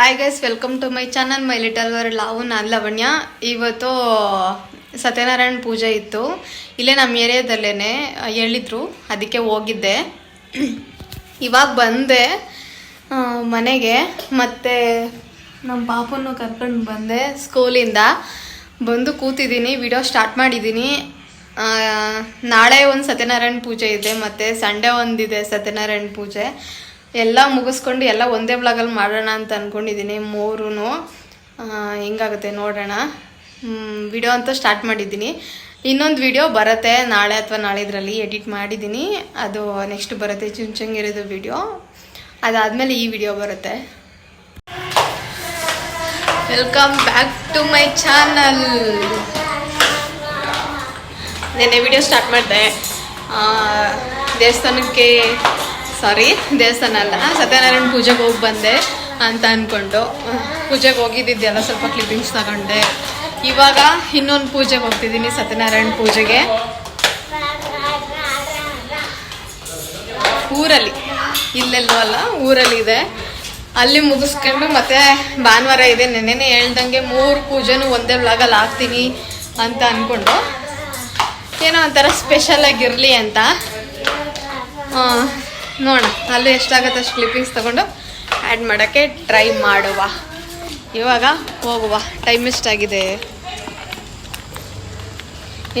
Hi guys welcome to my channel my little var ಲಾವು ನಾನು ಲವಣ್ಯ. ಇವತ್ತು, ಸತ್ಯನಾರಾಯಣ ಪೂಜೆ ಇತ್ತು. ಇಲ್ಲೇ ನಮ್ಮ ಏರಿಯಾದಲ್ಲೇ ಹೇಳಿದ್ರು. ಅದಕ್ಕೆ ಹೋಗಿದ್ದೆ. ಇವಾಗ ಬಂದೆ ಮನೆಗೆ. ಮತ್ತು ನಮ್ಮ ಪಾಪನ್ನು ಕರ್ಕೊಂಡು ಬಂದೆ ಸ್ಕೂಲಿಂದ. ಬಂದು ಕೂತಿದ್ದೀನಿ, ವಿಡಿಯೋ ಸ್ಟಾರ್ಟ್ ಮಾಡಿದ್ದೀನಿ. ನಾಳೆ ಒಂದು ಸತ್ಯನಾರಾಯಣ ಪೂಜೆ ಇದೆ, ಮತ್ತು ಸಂಡೇ ಒಂದಿದೆ ಸತ್ಯನಾರಾಯಣ ಪೂಜೆ. ಎಲ್ಲ ಮುಗಿಸ್ಕೊಂಡು ಎಲ್ಲ ಒಂದೇ ಬ್ಲಾಗಲ್ಲಿ ಮಾಡೋಣ ಅಂತ ಅಂದ್ಕೊಂಡಿದ್ದೀನಿ ಮೂರೂ ಹೆಂಗಾಗುತ್ತೆ ನೋಡೋಣ. ವಿಡಿಯೋ ಅಂತ ಸ್ಟಾರ್ಟ್ ಮಾಡಿದ್ದೀನಿ. ಇನ್ನೊಂದು ವಿಡಿಯೋ ಬರುತ್ತೆ ನಾಳೆ ಅಥವಾ ನಾಳಿದ್ರಲ್ಲಿ ಎಡಿಟ್ ಮಾಡಿದ್ದೀನಿ ಅದು ನೆಕ್ಸ್ಟ್ ಬರುತ್ತೆ ಚುಂಚಂಗಿರೋದು ವಿಡಿಯೋ ಅದಾದಮೇಲೆ ಈ ವಿಡಿಯೋ ಬರುತ್ತೆ. Welcome back to my channel ನೆನ್ನೆ ವಿಡಿಯೋ ಸ್ಟಾರ್ಟ್ ಮಾಡಿದೆ. ದೇವಸ್ಥಾನಕ್ಕೆ ಸಾರಿ, ದೇವಸ್ಥಾನ ಅಲ್ಲ ಸತ್ಯನಾರಾಯಣ ಪೂಜೆಗೆ ಹೋಗಿ ಬಂದೆ ಅಂತ ಅಂದ್ಕೊಂಡು ಪೂಜೆಗೆ ಹೋಗಿದ್ದಿದ್ದೆಲ್ಲ ಸ್ವಲ್ಪ ಕ್ಲಿಪ್ಪಿಂಗ್ಸ್ ತಗೊಂಡೆ. ಇವಾಗ ಇನ್ನೊಂದು ಪೂಜೆಗೆ ಹೋಗ್ತಿದ್ದೀನಿ, ಸತ್ಯನಾರಾಯಣ ಪೂಜೆಗೆ. ಊರಲ್ಲಿ, ಇಲ್ಲೆಲ್ಲೋ ಅಲ್ಲ ಊರಲ್ಲಿದೆ ಅಲ್ಲಿ ಮುಗಿಸ್ಕೊಂಡು ಮತ್ತೆ ಭಾನುವಾರ ಇದೆ, ನೆನ್ನೆನೇ ಹೇಳ್ದಂಗೆ ಮೂರು ಪೂಜೆನೂ ಒಂದೇ ವ್ಲಾಗಲ್ಲಿ ಹಾಕ್ತೀನಿ ಅಂತ ಅಂದ್ಕೊಂಡು ಏನೋ ಒಂಥರ ಸ್ಪೆಷಲ್ ಆಗಿರಲಿ ಅಂತ. ನೋಡೋಣ ಅಲ್ಲೂ ಎಷ್ಟಾಗತ್ತೆ ಅಷ್ಟು ಕ್ಲಿಪ್ಪಿಂಗ್ಸ್ ತೊಗೊಂಡು ಆ್ಯಡ್ ಮಾಡೋಕ್ಕೆ ಟ್ರೈ ಮಾಡುವ. ಇವಾಗ ಹೋಗುವ ಟೈಮ್ ಎಷ್ಟಾಗಿದೆ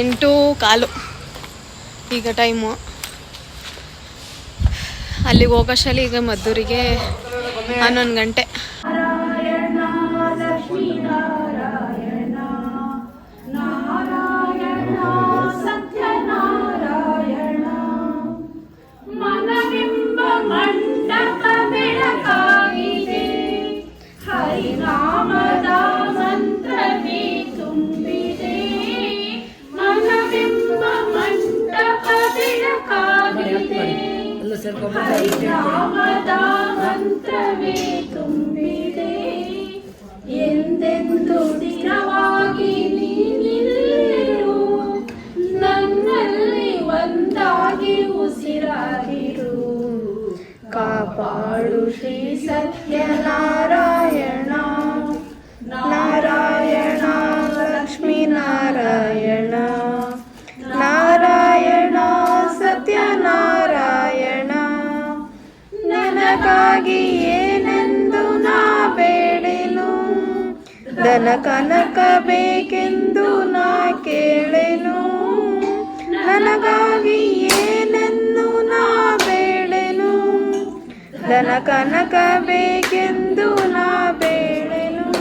ಎಂಟು ಕಾಲು. ಈಗ ಟೈಮು ಅಲ್ಲಿಗೆ ಹೋಗೋಷ್ಟಲ್ಲಿ ಈಗ ಮದ್ದೂರಿಗೆ ಹನ್ನೊಂದು ಗಂಟೆ. ಹರಿನಾಮದ ಮಂತ್ರವೇ ತುಂಬಿದೆ ಎಂದೆಂದು ಸ್ಥಿರವಾಗಿ ನನ್ನಲ್ಲಿ ಒಂದಾಗಿ ಉಸಿರಾಗಿರು. ಕಾಪಾಡು ಶ್ರೀ ಸತ್ಯನಾರಾಯಣ. ದನ ಕನಕ ಬೇಕೆಂದು ನಾ ಕೇಳೆನು. ನನಗಾಗಿ ಏನೆಂದು ನಾ ಬೇಳೆನು? ದನ ಕನಕ ಬೇಕೆಂದು ನಾ ಬೇಳೆನು.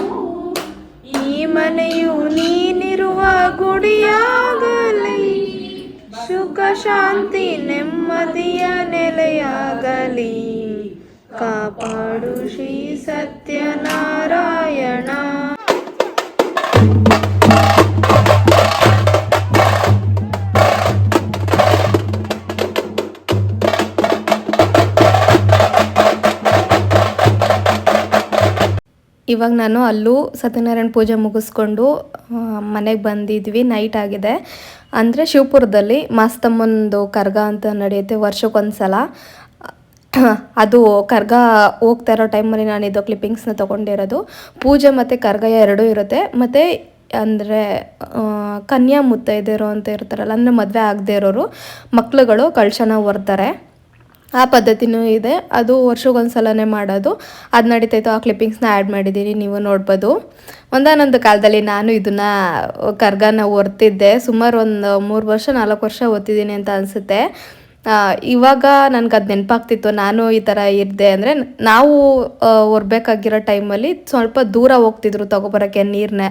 ಈ ಮನೆಯು ನೀನಿರುವ ಗುಡಿಯಾಗಲಿ. ಸುಖ ಶಾಂತಿ ನೆಮ್ಮದಿಯ ನೆಲೆಯಾಗಲಿ. ಕಾಪಾಡು ಶ್ರೀ ಸತ್ಯನಾರಾಯಣ. ಇವಾಗ ನಾನು ಅಲ್ಲೂ ಸತ್ಯನಾರಾಯಣ ಪೂಜೆ ಮುಗಿಸ್ಕೊಂಡು ಮನೆಗೆ ಬಂದಿದ್ವಿ. ನೈಟ್ ಆಗಿದೆ. ಅಂದರೆ ಶಿವಪುರದಲ್ಲಿ ಮಾಸ್ತಮ್ಮನದು ಕರ್ಗ ಅಂತ ನಡೆಯುತ್ತೆ ವರ್ಷಕ್ಕೊಂದ್ಸಲ. ಅದು ಕರ್ಗ ಹೋಗ್ತಾ ಇರೋ ಟೈಮಲ್ಲಿ ನಾನು ಇದು ಕ್ಲಿಪ್ಪಿಂಗ್ಸ್ನ ತೊಗೊಂಡಿರೋದು. ಪೂಜೆ ಮತ್ತು ಕರ್ಗ ಎರಡೂ ಇರುತ್ತೆ. ಮತ್ತು ಅಂದರೆ ಕನ್ಯಾ ಮುತ್ತೈದೆಯರು ಅಂತ ಇರ್ತಾರಲ್ಲ, ಅಂದರೆ ಮದುವೆ ಆಗದೆ ಇರೋರು, ಮಕ್ಳುಗಳು ಕಳ್ಶನ ಹೊರ್ತಾರೆ ಆ ಪದ್ಧತಿನೂ ಇದೆ. ಅದು ವರ್ಷಕ್ಕೊಂದ್ಸಲನೇ ಮಾಡೋದು. ಅದು ನಡೀತಾಯಿತ್ತು ಆ ಕ್ಲಿಪ್ಪಿಂಗ್ಸ್ನ ಆ್ಯಡ್ ಮಾಡಿದ್ದೀನಿ ನೀವು ನೋಡ್ಬೋದು. ಒಂದಾನೊಂದು ಕಾಲದಲ್ಲಿ ನಾನು ಇದನ್ನು ಕರ್ಗನ ಓರ್ತಿದ್ದೆ ಸುಮಾರು ಒಂದು ಮೂರು ವರ್ಷ, ನಾಲ್ಕು ವರ್ಷ ಓದ್ತಿದ್ದೀನಿ ಅಂತ ಅನಿಸುತ್ತೆ. ಇವಾಗ ನನಗೆ ಅದು ನೆನಪಾಗ್ತಿತ್ತು. ನಾನು ಈ ಥರ ಇದ್ದೆ ಅಂದರೆ ನಾವು ಹೊರ್ಬೇಕಾಗಿರೋ ಟೈಮಲ್ಲಿ ಸ್ವಲ್ಪ ದೂರ ಹೋಗ್ತಿದ್ರು ತೊಗೊಬರೋಕ್ಕೆ ನೀರನ್ನ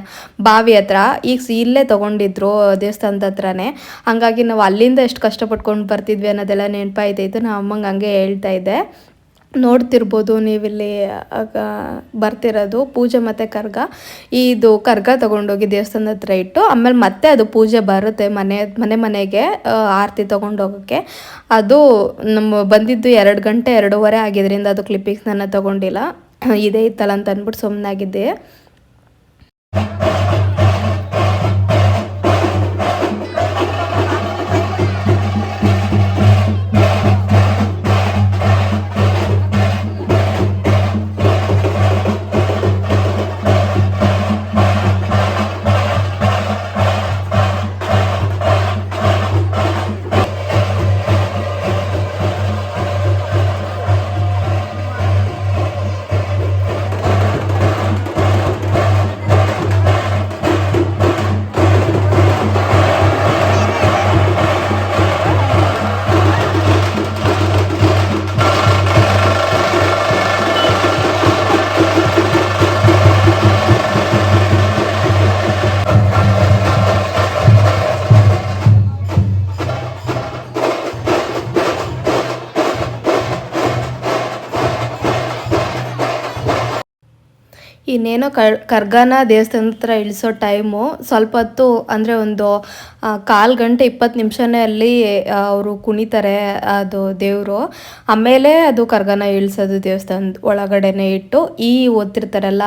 ಬಾವಿ ಹತ್ರ. ಈಗ ಇಲ್ಲೇ ತೊಗೊಂಡಿದ್ರು ದೇವಸ್ಥಾನದ ಹತ್ರನೇ. ಹಾಗಾಗಿ ನಾವು ಅಲ್ಲಿಂದ ಎಷ್ಟು ಕಷ್ಟಪಟ್ಕೊಂಡು ಬರ್ತಿದ್ವಿ ಅನ್ನೋದೆಲ್ಲ ನೆನಪಾಯ್ತಾಯಿತ್ತು ನಮ್ಮ ಅಮ್ಮಂಗೆ ಹಂಗೆ ಹೇಳ್ತಾ ಇದ್ದೆ. ನೋಡ್ತಿರ್ಬೋದು ನೀವಿಲ್ಲಿ ಬರ್ತಿರೋದು ಪೂಜೆ ಮತ್ತು ಕರ್ಗ. ಇದು ಕರ್ಗ ತೊಗೊಂಡೋಗಿ ದೇವಸ್ಥಾನದ ಹತ್ರ ಇಟ್ಟು, ಆಮೇಲೆ ಮತ್ತೆ ಅದು ಪೂಜೆ ಬರುತ್ತೆ ಮನೆ ಮನೆ ಮನೆಗೆ ಆರತಿ ತೊಗೊಂಡೋಗೋಕ್ಕೆ. ಅದು ನಮ್ಮ ಬಂದಿದ್ದು ಎರಡು ಗಂಟೆ, ಎರಡೂವರೆ ಆಗಿದ್ರಿಂದ ಅದು ಕ್ಲಿಪ್ಪಿಂಗ್ಸ್ ನಾನು ತೊಗೊಂಡಿಲ್ಲ. ಇದೇ ಇತ್ತಲ್ಲ ಅಂತ ಅಂದ್ಬಿಟ್ಟು ಸುಮ್ಮನಾಗಿದ್ದೆ ಇನ್ನೇನೋ ಕರ್, ಕರ್ಗನ ದೇವಸ್ಥಾನದ ಹತ್ರ ಇಳಿಸೋ ಟೈಮು, ಸ್ವಲ್ಪ ಹೊತ್ತು ಅಂದರೆ ಒಂದು ಕಾಲು ಗಂಟೆ ಇಪ್ಪತ್ತು ನಿಮಿಷನೇ ಅಲ್ಲಿ ಅವರು ಕುಣಿತಾರೆ, ಅದು ದೇವರು. ಆಮೇಲೆ ಅದು ಕರ್ಗನ ಇಳಿಸೋದು ದೇವಸ್ಥಾನದ ಒಳಗಡೆನೆ ಇಟ್ಟು, ಈ ಓದ್ತಿರ್ತಾರಲ್ಲ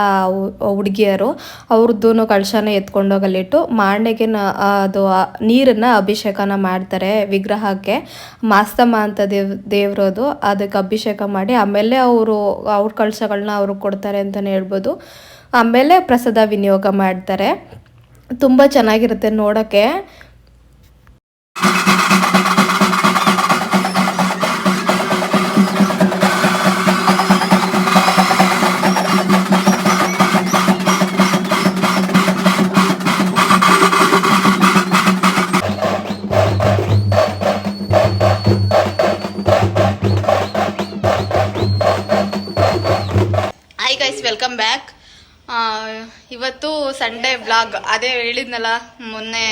ಹುಡುಗಿಯರು ಅವ್ರದ್ದು ಕಳಶನ ಎತ್ಕೊಂಡೋಗಲ್ಲಿಟ್ಟು ಮಾಂಡೆಗೆ ಅದು ನೀರನ್ನು ಅಭಿಷೇಕನ ಮಾಡ್ತಾರೆ ವಿಗ್ರಹಕ್ಕೆ. ಮಾಸ್ತಮ್ಮ ಅಂತ ದೇವ್, ದೇವ್ರದು, ಅದಕ್ಕೆ ಅಭಿಷೇಕ ಮಾಡಿ, ಆಮೇಲೆ ಅವರು, ಅವ್ರ ಕಳಶಗಳನ್ನ ಅವ್ರಿಗೆ ಕೊಡ್ತಾರೆ ಅಂತಲೇ ಹೇಳ್ಬೋದು. ಆಮೇಲೆ ಪ್ರಸಾದ ವಿನಿಯೋಗ ಮಾಡ್ತಾರೆ. ತುಂಬ ಚೆನ್ನಾಗಿರುತ್ತೆ ನೋಡೋಕ್ಕೆ. ವೆಲ್ಕಮ್ ಬ್ಯಾಕ್ ಇವತ್ತು ಸಂಡೇ ಬ್ಲಾಗ್ ಅದೇ ಹೇಳಿದ್ನಲ್ಲ, ಮೊನ್ನೆ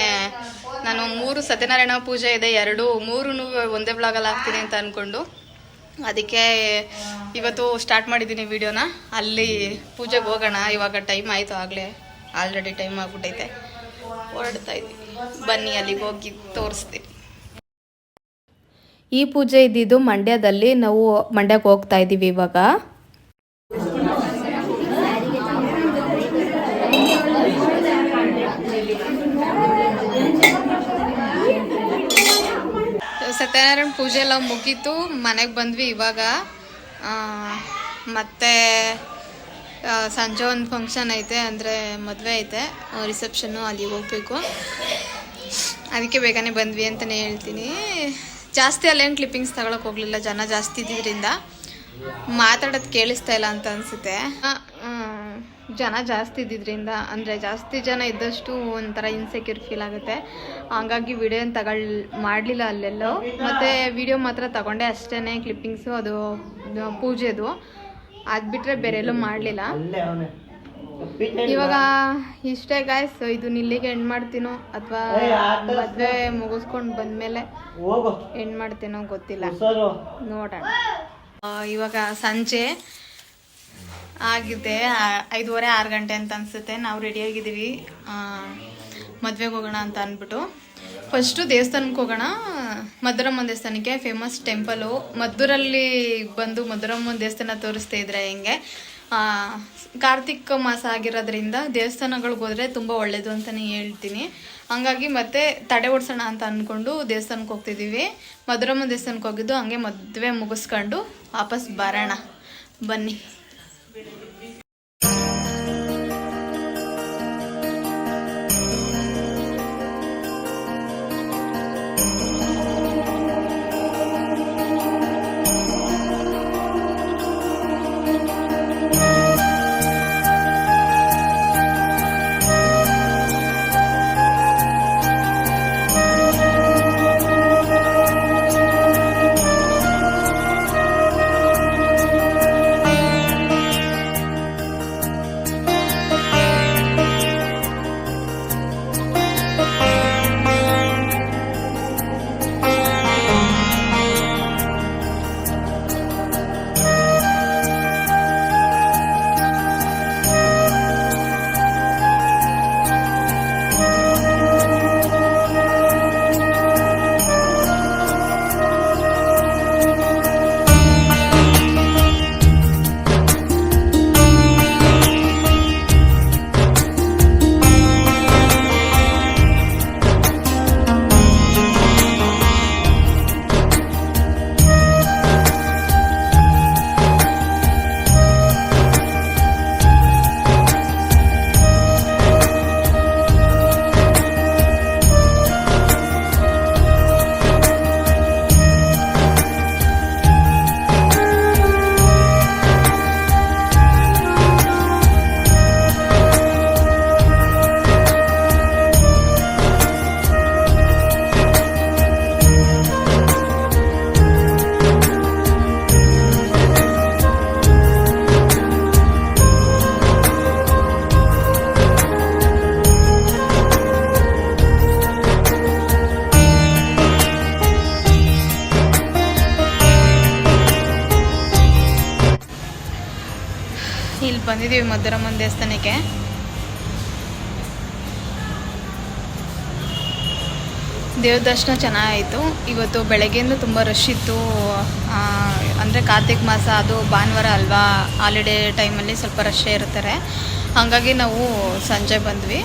ನಾನು ಮೂರು ಸತ್ಯನಾರಾಯಣ ಪೂಜೆ ಇದೆ, ಎರಡು ಮೂರು ಒಂದೇ ಬ್ಲಾಗಲ್ಲಿ ಹಾಕ್ತೀನಿ ಅಂತ ಅಂದ್ಕೊಂಡು ಅದಕ್ಕೆ ಇವತ್ತು ಸ್ಟಾರ್ಟ್ ಮಾಡಿದ್ದೀನಿ ವಿಡಿಯೋನ ಅಲ್ಲಿ ಪೂಜೆಗೆ ಹೋಗೋಣ, ಇವಾಗ ಟೈಮ್ ಆಯಿತು ಆಗಲೇ. ಆಲ್ರೆಡಿ ಟೈಮ್ ಆಗಿಬಿಟ್ಟೈತೆ. ಹೊರಡ್ತಾ ಇದ್ದೀನಿ ಬನ್ನಿ, ಅಲ್ಲಿಗೆ ಹೋಗಿ ತೋರಿಸ್ತೀನಿ. ಈ ಪೂಜೆ ಇದ್ದಿದ್ದು ಮಂಡ್ಯದಲ್ಲಿ ನಾವು ಮಂಡ್ಯಕ್ಕೆ ಹೋಗ್ತಾ ಇದ್ದೀವಿ ಇವಾಗ. ಸತ್ಯನಾರಾಯಣ ಪೂಜೆ ಎಲ್ಲ ಮುಗೀತು, ಮನೆಗೆ ಬಂದ್ವಿ ಇವಾಗ. ಮತ್ತೆ ಸಂಜೆ ಒಂದು ಫಂಕ್ಷನ್ ಐತೆ, ಅಂದರೆ ಮದುವೆ ಐತೆ. ರಿಸೆಪ್ಷನ್ನು ಅಲ್ಲಿ ಹೋಗ್ಬೇಕು. ಅದಕ್ಕೆ ಬೇಗನೆ ಬಂದ್ವಿ ಅಂತಲೇ ಹೇಳ್ತೀನಿ. ಜಾಸ್ತಿ ಅಲ್ಲೇನು ಕ್ಲಿಪ್ಪಿಂಗ್ಸ್ ತಗೊಳಕ್ಕೆ ಹೋಗಲಿಲ್ಲ, ಜನ ಜಾಸ್ತಿ ಇದ್ದಿದ್ದರಿಂದ ಮಾತಾಡೋದು ಕೇಳಿಸ್ತಾ ಇಲ್ಲ ಅಂತ ಅನಿಸುತ್ತೆ. ಜನ ಜಾಸ್ತಿ ಇದ್ದಿದ್ರಿಂದ ಅಂದರೆ ಜಾಸ್ತಿ ಜನ ಇದ್ದಷ್ಟು ಒಂಥರ ಇನ್ಸೆಕ್ಯೂರ್ ಫೀಲ್ ಆಗುತ್ತೆ. ಹಾಗಾಗಿ ವಿಡಿಯೋನ ತಗೊಳ್ ಮಾಡಲಿಲ್ಲ ಅಲ್ಲೆಲ್ಲೋ. ಮತ್ತು ವಿಡಿಯೋ ಮಾತ್ರ ತಗೊಂಡೆ ಅಷ್ಟೇ ಕ್ಲಿಪ್ಪಿಂಗ್ಸು ಅದು ಪೂಜೆದು. ಅದು ಬಿಟ್ಟರೆ ಬೇರೆಲ್ಲೂ ಮಾಡಲಿಲ್ಲ. ಇವಾಗ ಇಷ್ಟೇ ಗಾಯ್ಸ್ ಇದು ನಿಲ್ಲಿಗೆ ಎಂಡ್ ಮಾಡ್ತೀನೋ ಅಥವಾ ಮದುವೆ ಮುಗಿಸ್ಕೊಂಡು ಬಂದ್ಮೇಲೆ ಎಂಡ್ ಮಾಡ್ತೀನೋ ಗೊತ್ತಿಲ್ಲ. ನೋಡೋಣ. ಇವಾಗ ಸಂಜೆ. ಆಗಿದೆ. ಐದುವರೆ, ಆರು ಗಂಟೆ ಅಂತ ಅನ್ಸುತ್ತೆ. ನಾವು ರೆಡಿಯಾಗಿದ್ದೀವಿ ಮದುವೆಗೆ ಹೋಗೋಣ ಅಂತ ಅಂದ್ಬಿಟ್ಟು ಫಸ್ಟು ದೇವಸ್ಥಾನಕ್ಕೆ ಹೋಗೋಣ. ಮಧುರಮ್ಮನ ದೇವಸ್ಥಾನಕ್ಕೆ ಫೇಮಸ್ ಟೆಂಪಲು ಮದ್ದೂರಲ್ಲಿ ಬಂದು ಮಧುರಮ್ಮನ ದೇವಸ್ಥಾನ ತೋರಿಸ್ತಾ ಇದ್ರೆ ಹೆಂಗೆ? ಕಾರ್ತಿಕ್ ಮಾಸ ಆಗಿರೋದ್ರಿಂದ ದೇವಸ್ಥಾನಗಳಿಗೆ ಹೋದರೆ ತುಂಬ ಒಳ್ಳೆಯದು ಅಂತಲೇ ಹೇಳ್ತೀನಿ. ಹಂಗಾಗಿ ಮತ್ತೆ ತಡೆ ಓಡಿಸೋಣ ಅಂತ ಅಂದ್ಕೊಂಡು ದೇವಸ್ಥಾನಕ್ಕೆ ಹೋಗ್ತಿದ್ದೀವಿ. ಮಧುರಮ್ಮ ದೇವಸ್ಥಾನಕ್ಕೆ ಹೋಗಿದ್ದು ಹಂಗೆ ಮದುವೆ ಮುಗಿಸ್ಕೊಂಡು ವಾಪಸ್ ಬರೋಣ. ಬನ್ನಿ. ಬೆಳೆದಿದೆ ಇಲ್ಲಿ ಬಂದಿದ್ದೀವಿ ಮಧುರಮ್ಮನ ದೇವಸ್ಥಾನಕ್ಕೆ. ದೇವ್ರ ದರ್ಶನ ಚೆನ್ನಾಗಾಯಿತು. ಇವತ್ತು ಬೆಳಗ್ಗೆಯಿಂದ ತುಂಬ ರಶ್ ಇತ್ತು. ಅಂದರೆ ಕಾರ್ತಿಕ್ ಮಾಸ ಅದು ಭಾನುವಾರ ಅಲ್ವಾ? ಹಾಲಿಡೇ ಟೈಮಲ್ಲಿ ಸ್ವಲ್ಪ ರಶ್ಶೇ ಇರ್ತಾರೆ. ಹಾಗಾಗಿ ನಾವು ಸಂಜೆ ಬಂದ್ವಿ.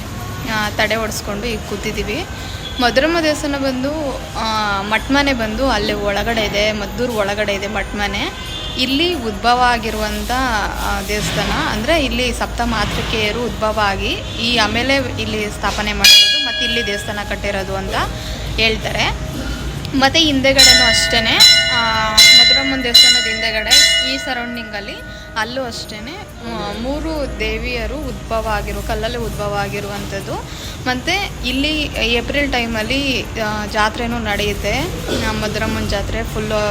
ತಡೆ ಹೊಡೆಸ್ಕೊಂಡು ಈಗ ಕೂತಿದ್ದೀವಿ. ಮಧುರಮ್ಮ ದೇವಸ್ಥಾನ ಬಂದು ಮಟ್ಮನೆ ಬಂದು ಅಲ್ಲಿ ಒಳಗಡೆ ಇದೆ. ಮದ್ದೂರು ಒಳಗಡೆ ಇದೆ ಮಟ್ಮನೆ ಇಲ್ಲಿ ಉದ್ಭವ ಆಗಿರುವಂಥ ದೇವಸ್ಥಾನ, ಅಂದರೆ ಇಲ್ಲಿ ಸಪ್ತ ಮಾತೃಕೆಯರು ಉದ್ಭವ ಆಗಿ ಈ ಆಮೇಲೆ ಇಲ್ಲಿ ಸ್ಥಾಪನೆ ಮಾಡಿರೋದು ಮತ್ತು ಇಲ್ಲಿ ದೇವಸ್ಥಾನ ಕಟ್ಟಿರೋದು ಅಂತ ಹೇಳ್ತಾರೆ. ಮತ್ತು ಹಿಂದೆಗಡೆನೂ ಅಷ್ಟೇ ಮಧುರಮ್ಮನ ದೇವಸ್ಥಾನದ ಹಿಂದೆಗಡೆ ಈ ಸರೌಂಡಿಂಗಲ್ಲಿ ಅಲ್ಲೂ ಅಷ್ಟೇ ಮೂರು ದೇವಿಯರು ಉದ್ಭವ ಆಗಿರೋ, ಕಲ್ಲಲ್ಲಿ ಉದ್ಭವ ಆಗಿರುವಂಥದ್ದು. ಮತ್ತು ಇಲ್ಲಿ ಏಪ್ರಿಲ್ ಟೈಮಲ್ಲಿ ಜಾತ್ರೆನೂ ನಡೆಯುತ್ತೆ ಮಧುರಮ್ಮನ ಜಾತ್ರೆ ಫುಲ್ಲು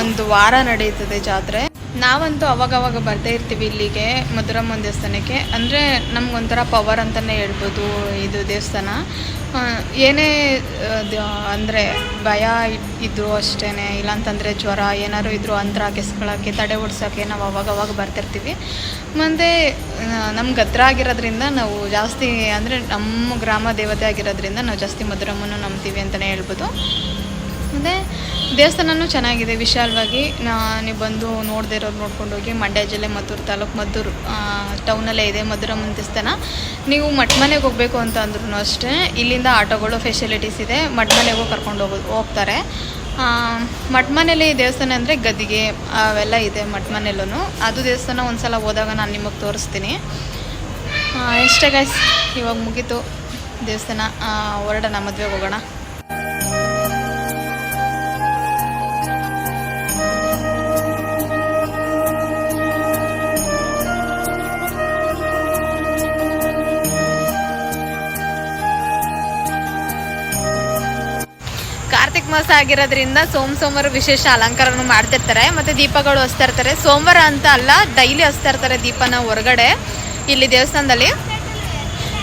ಒಂದು ವಾರ ನಡೆಯುತ್ತದೆ ಜಾತ್ರೆ. ನಾವಂತೂ ಅವಾಗವಾಗ ಬರ್ತಾ ಇರ್ತೀವಿ ಇಲ್ಲಿಗೆ, ಮಧುರಮ್ಮನ ದೇವಸ್ಥಾನಕ್ಕೆ. ಅಂದರೆ ನಮಗೊಂಥರ ಪವರ್ ಅಂತಲೇ ಹೇಳ್ಬೋದು ಇದು ದೇವಸ್ಥಾನ. ಏನೇ ಅಂದರೆ ಭಯ ಇದ್ದರೂ ಅಷ್ಟೇ ಇಲ್ಲಾಂತಂದರೆ ಜ್ವರ, ಏನಾದ್ರು ಇದ್ದರೂ ಅಂತರ ಕೆಸ್ಕೊಳ್ಳೋಕ್ಕೆ ತಡೆ ಓಡಿಸೋಕ್ಕೆ ನಾವು ಅವಾಗವಾಗ ಬರ್ತಿರ್ತೀವಿ. ಮುಂದೆ ನಮ್ಗೆ ಹತ್ರ ಆಗಿರೋದ್ರಿಂದ ನಾವು ಜಾಸ್ತಿ, ಅಂದರೆ ನಮ್ಮ ಗ್ರಾಮ ದೇವತೆ ಆಗಿರೋದ್ರಿಂದ ನಾವು ಜಾಸ್ತಿ ಮಧುರಮ್ಮನ ನಂಬ್ತೀವಿ ಅಂತಲೇ ಹೇಳ್ಬೋದು. ಮತ್ತು ದೇವಸ್ಥಾನವೂ ಚೆನ್ನಾಗಿದೆ ವಿಶಾಲವಾಗಿ. ನೀವು ಬಂದು ನೋಡದೇ ಇರೋರು ನೋಡ್ಕೊಂಡು ಹೋಗಿ ಮಂಡ್ಯ ಜಿಲ್ಲೆ ಮದ್ದೂರು ತಾಲೂಕು ಮದ್ದೂರು ಟೌನಲ್ಲೇ ಇದೆ ಮಧುರಮ್ಮನ ದೇವಸ್ಥಾನ. ನೀವು ಮಠಮನೆಗೆ ಹೋಗಬೇಕು ಅಂತ ಅಂದ್ರೂ ಅಷ್ಟೇ. ಇಲ್ಲಿಂದ ಆಟೋಗಳು ಫೆಸಿಲಿಟೀಸ್ ಇದೆ. ಮಟ್ಮನೆಗೂ ಕರ್ಕೊಂಡು ಹೋಗೋ, ಹೋಗ್ತಾರೆ. ಮಟ್ಮನೇಲಿ ದೇವಸ್ಥಾನ ಅಂದರೆ ಗದ್ದಿಗೆ, ಅವೆಲ್ಲ ಇದೆ ಮಟ್ಮನೆಲ್ಲೂ ಅದು ದೇವಸ್ಥಾನ ಒಂದು ಸಲ ಹೋದಾಗ ನಾನು ನಿಮಗೆ ತೋರಿಸ್ತೀನಿ. ಇಷ್ಟೇ ಗೈಸ್ ಇವಾಗ ಮುಗೀತು ದೇವಸ್ಥಾನ. ಹೊರಡೋಣ, ಮದುವೆಗೆ ಹೋಗೋಣ. ಮಾಸ ಆಗಿರೋದ್ರಿಂದ ಸೋಮ ಸೋಮವಾರ ವಿಶೇಷ ಅಲಂಕಾರನು ಮಾಡ್ತಿರ್ತಾರೆ. ಮತ್ತೆ ದೀಪಗಳು ಹಚ್ತಾ ಇರ್ತಾರೆ. ಸೋಮವಾರ ಅಂತ ಅಲ್ಲ, ಡೈಲಿ ಹಚ್ತಾ ಇರ್ತಾರೆ ದೀಪನ ಹೊರಗಡೆ, ಇಲ್ಲಿ ದೇವಸ್ಥಾನದಲ್ಲಿ.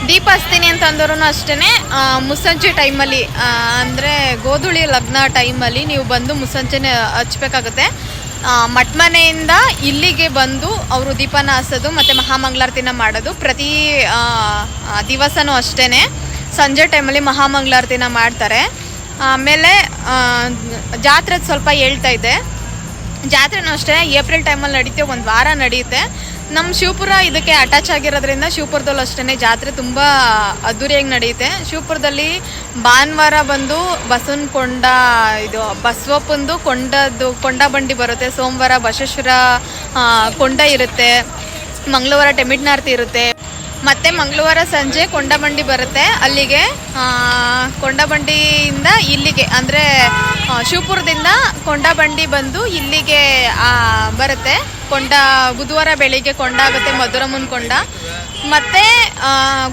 ದೀಪ ಹಚ್ತೀನಿ ಅಂತ ಅಂದ್ರೂ ಅಷ್ಟೇ ಮುಸ್ಸಂಜೆ ಟೈಮಲ್ಲಿ ಅಂದರೆ ಗೋಧುಳಿ ಲಗ್ನ ಟೈಮಲ್ಲಿ ನೀವು ಬಂದು ಮುಸ್ಸಂಜೆನೆ ಹಚ್ಬೇಕಾಗುತ್ತೆ. ಮಟ್ಮನೆಯಿಂದ ಇಲ್ಲಿಗೆ ಬಂದು ಅವರು ದೀಪನ ಹಸೋದು ಮತ್ತು ಮಹಾಮಂಗಳಾರತಿನ ಮಾಡೋದು. ಪ್ರತಿ ದಿವಸನೂ ಅಷ್ಟೇ ಸಂಜೆ ಟೈಮಲ್ಲಿ ಮಹಾಮಂಗಳಾರತಿನ ಮಾಡ್ತಾರೆ. ಆಮೇಲೆ ಜಾತ್ರೆ ಸ್ವಲ್ಪ ಹೇಳ್ತಾ ಇದೆ ಜಾತ್ರೆನೂ ಅಷ್ಟೇ, ಏಪ್ರಿಲ್ ಟೈಮಲ್ಲಿ ನಡೀತೆ, ಒಂದು ವಾರ ನಡೆಯುತ್ತೆ ನಮ್ಮ ಶಿವಪುರ ಇದಕ್ಕೆ ಅಟ್ಯಾಚ್ ಆಗಿರೋದ್ರಿಂದ ಶಿವಪುರದಲ್ಲೂ ಅಷ್ಟೇ ಜಾತ್ರೆ ತುಂಬ ಅದ್ದೂರಿಯಾಗಿ ನಡೆಯುತ್ತೆ ಶಿವಪುರದಲ್ಲಿ ಭಾನುವಾರ ಬಂದು ಬಸವನ ಕೊಂಡ ಇದು, ಬಸವಪ್ಪಂದು ಕೊಂಡದ್ದು, ಕೊಂಡ ಬಂಡಿ ಬರುತ್ತೆ. ಸೋಮವಾರ ಬಸವೇಶ್ವರ ಕೊಂಡ ಇರುತ್ತೆ. ಮಂಗಳವಾರ ಟೆಮಿಟ್ನಾರ್ತಿ ಇರುತ್ತೆ. ಮತ್ತೆ ಮಂಗಳವಾರ ಸಂಜೆ ಕೊಂಡಬಂಡಿ ಬರುತ್ತೆ. ಅಲ್ಲಿಗೆ ಕೊಂಡಬಂಡಿಯಿಂದ ಇಲ್ಲಿಗೆ, ಅಂದರೆ ಶಿವಪುರದಿಂದ ಕೊಂಡಬಂಡಿ ಬಂದು ಇಲ್ಲಿಗೆ ಬರುತ್ತೆ. ಕೊಂಡ, ಬುಧವಾರ ಬೆಳಿಗ್ಗೆ ಕೊಂಡ ಆಗುತ್ತೆ ಮಧುರಮ್ಮನ ಕೊಂಡ. ಮತ್ತೆ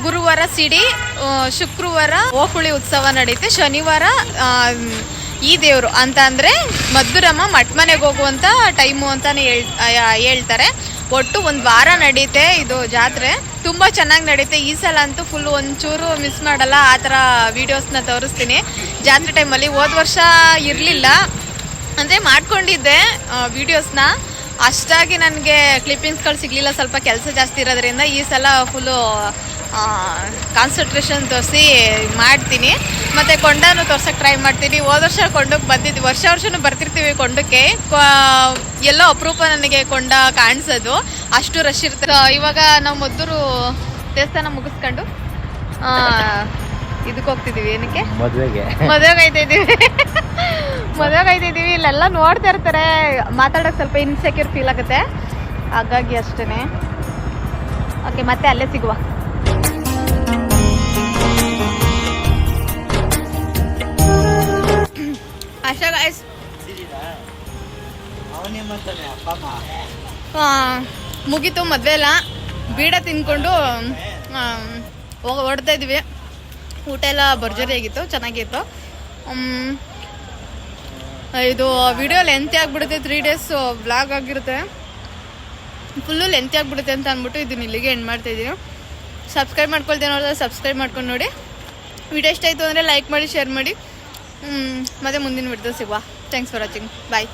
ಗುರುವಾರ ಸಿಡಿ ಶುಕ್ರವಾರ ಓಕುಳಿ ಉತ್ಸವ ನಡೆಯುತ್ತೆ ಶನಿವಾರ ಈ ದೇವರು ಅಂತ ಅಂದರೆ ಮಧುರಮ್ಮ ಮಟ್ಮನೆಗೆ ಹೋಗುವಂಥ ಟೈಮು ಅಂತಾನೆ ಹೇಳ್ ಹೇಳ್ತಾರೆ. ಒಟ್ಟು ಒಂದು ವಾರ ನಡೀತೆ ಇದು ಜಾತ್ರೆ. ತುಂಬ ಚೆನ್ನಾಗಿ ನಡೀತೆ. ಈ ಸಲ ಅಂತೂ ಫುಲ್ ಒಂಚೂರು ಮಿಸ್ ಮಾಡಲ್ಲ, ಆ ಥರ ವೀಡಿಯೋಸ್ನ ತೋರಿಸ್ತೀನಿ. ಜಾತ್ರೆ ಟೈಮಲ್ಲಿ ಹೋದ ವರ್ಷ ಇರಲಿಲ್ಲ. ಅಂದರೆ ಮಾಡ್ಕೊಂಡಿದ್ದೆ ವೀಡಿಯೋಸ್ನ ಅಷ್ಟಾಗಿ ನನಗೆ ಕ್ಲಿಪ್ಪಿಂಗ್ಸ್ಗಳು ಸಿಗಲಿಲ್ಲ. ಸ್ವಲ್ಪ ಕೆಲಸ ಜಾಸ್ತಿ ಇರೋದ್ರಿಂದ ಈ ಸಲ ಫುಲ್ಲು ಕಾನ್ಸಂಟ್ರೇಷನ್ ತೋರಿಸಿ ಮಾಡ್ತೀನಿ. ಮತ್ತು ಕೊಂಡನೂ ತೋರ್ಸೋಕ್ಕೆ ಟ್ರೈ ಮಾಡ್ತೀನಿ. ಹೋದ ವರ್ಷ ಕೊಂಡಕ್ಕೆ ಬಂದಿದ್ದು ವರ್ಷ ವರ್ಷನೂ ಬರ್ತಿರ್ತೀವಿ ಕೊಂಡಕ್ಕೆ. ಎಲ್ಲ ಅಪರೂಪ ನನಗೆ ಕೊಂಡ ಕಾಣಿಸೋದು. ಅಷ್ಟು ರಶ್ ಇರ್ತದೆ ಇವಾಗ ನಾವು ಮೊದಲು ದೇವಸ್ಥಾನ ಮುಗಿಸ್ಕೊಂಡು ಆ, ಇದಕ್ಕೆ ಹೋಗ್ತಿದ್ದೀವಿ ಏನಕ್ಕೆ? ಮದುವೆಗೆ. ಮದುವೆಗೆ ಮದುವೆಗೆ ಆಯ್ತಾ ಇಲ್ಲೆಲ್ಲ ನೋಡ್ತಾ ಇರ್ತಾರೆ. ಮಾತಾಡೋಕೆ ಸ್ವಲ್ಪ ಇನ್ಸೆಕ್ಯೂರ್ ಫೀಲ್ ಆಗುತ್ತೆ. ಹಾಗಾಗಿ ಅಷ್ಟೇ ಓಕೆ ಮತ್ತೆ ಅಲ್ಲೇ ಸಿಗುವ. ಅಷ್ಟೇ. ಆ, ಮುಗೀತು ಮದುವೆ ಎಲ್ಲ. ಬೀಡ ತಿನ್ಕೊಂಡು ಹೊಡ್ತಾ ಇದ್ವಿ. ಊಟ ಎಲ್ಲ ಭರ್ಜರಿ ಆಗಿತ್ತು ಚೆನ್ನಾಗಿತ್ತು. ಇದು ವಿಡಿಯೋ ಲೆಂತಿ ಆಗಿಬಿಡುತ್ತೆ ತ್ರೀ ಡೇಸ್ ಬ್ಲಾಗ್ ಆಗಿರುತ್ತೆ. ಫುಲ್ಲು ಲೆಂತಿ ಆಗಿಬಿಡುತ್ತೆ ಅಂತ ಅಂದ್ಬಿಟ್ಟು ಇದನ್ನ ಇಲ್ಲಿಗೆ ಎಂಡ್ ಮಾಡ್ತಾ ಇದ್ದೀನಿ. ಸಬ್ಸ್ಕ್ರೈಬ್ ಮಾಡ್ಕೊಳ್ತೇನೆ ಸಬ್ಸ್ಕ್ರೈಬ್ ಮಾಡ್ಕೊಂಡು ನೋಡಿ. ವಿಡಿಯೋ ಇಷ್ಟ ಆಯಿತು ಅಂದರೆ ಲೈಕ್ ಮಾಡಿ ಶೇರ್ ಮಾಡಿ. ಮತ್ತೆ ಮುಂದಿನ ವಿಡಿಯೋ ಸಿಗುವ. Thanks for watching bye